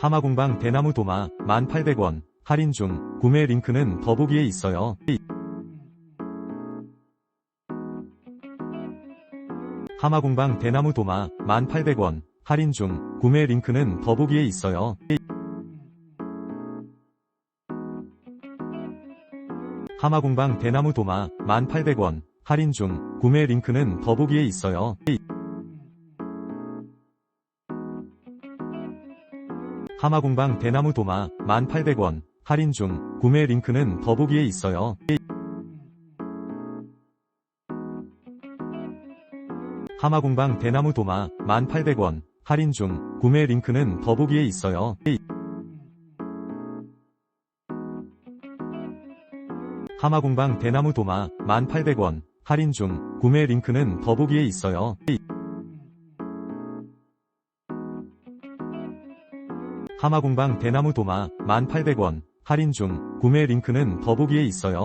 하마공방 대나무 도마 1,800원 할인 중 구매 링크는 더보기에 있어요. 하마공방 대나무 도마 1,800원 할인 중 구매 링크는 더보기에 있어요. 하마공방 대나무 도마 1,800원 할인 중 구매 링크는 더보기에 있어요. 하마공방 대나무 도마 1,800원 할인 중 구매 링크는 더보기에 있어요. 하마공방 대나무 도마 1,800원 할인 중 구매 링크는 더보기에 있어요. 하마공방 대나무 도마 1,800원 할인 중 구매 링크는 더보기에 있어요. 하마공방 대나무 도마 1,800원 할인 중 구매 링크는 더보기에 있어요.